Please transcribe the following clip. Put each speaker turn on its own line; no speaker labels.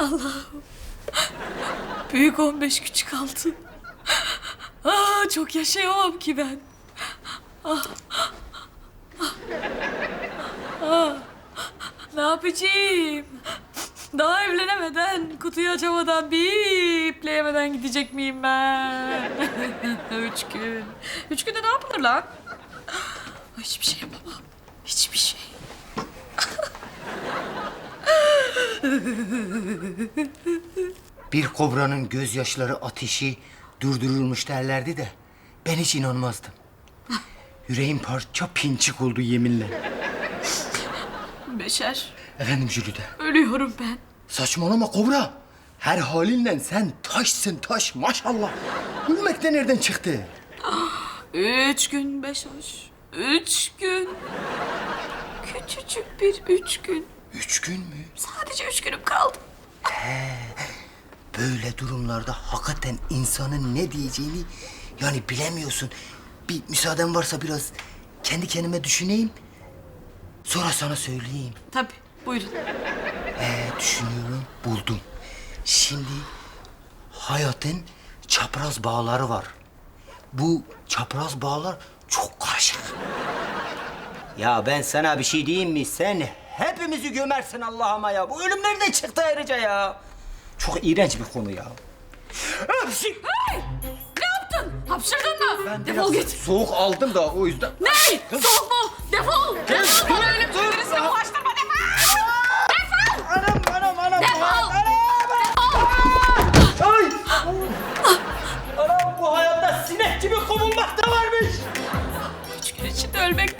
Allah'ım. Büyük 15 küçük altı. Aa, çok yaşayamam ki ben. Ah. Ah. Ah. Ne yapacağım? Daha evlenemeden, kutuyu açamadan, bipleyemeden gidecek miyim ben? Üç gün. Üç günde ne yapılır lan? Hiçbir şey yapamam. Hiçbir şey.
Bir kobranın gözyaşları ateşi durdurulmuş derlerdi de ben hiç inanmazdım. Yüreğim parça pinçik oldu yeminle.
Beşer,
Efendim Jülide.
ölüyorum ben.
Saçmalama kobra. Her halinle sen taşsın taş maşallah. Ölmek de nereden çıktı?
Üç gün Beşer. Üç gün. Küçücük bir üç gün.
Üç gün mü?
Sadece üç günüm kaldı.
Böyle durumlarda hakikaten insanın ne diyeceğini yani bilemiyorsun. Bir müsaaden varsa biraz kendi kendime düşüneyim. Sonra sana söyleyeyim.
Tabii, buyurun.
Ee, düşünüyorum, buldum. Şimdi hayatın çapraz bağları var. Bu çapraz bağlar çok karışık. Ya ben sana bir şey diyeyim mi? Sen hepimizi gömersin Allah'ıma ya. Bu ölüm nereden çıktı ayrıca ya? Çok iğrenç bir konu ya. Öpsün.
Ne yaptın? Hapşırdın mı? Defol
Biraz
git.
Soğuk aldım da o yüzden.
Ne? Soğuk mu? Defol. Defol bana ölüm tüylerisine bulaştırma. Defol. Defol.
Anam anam anam.
Defol.
Ay! Anam bu hayatta sinek gibi kovulmak da varmış.
Üç gün içinde ölmek de.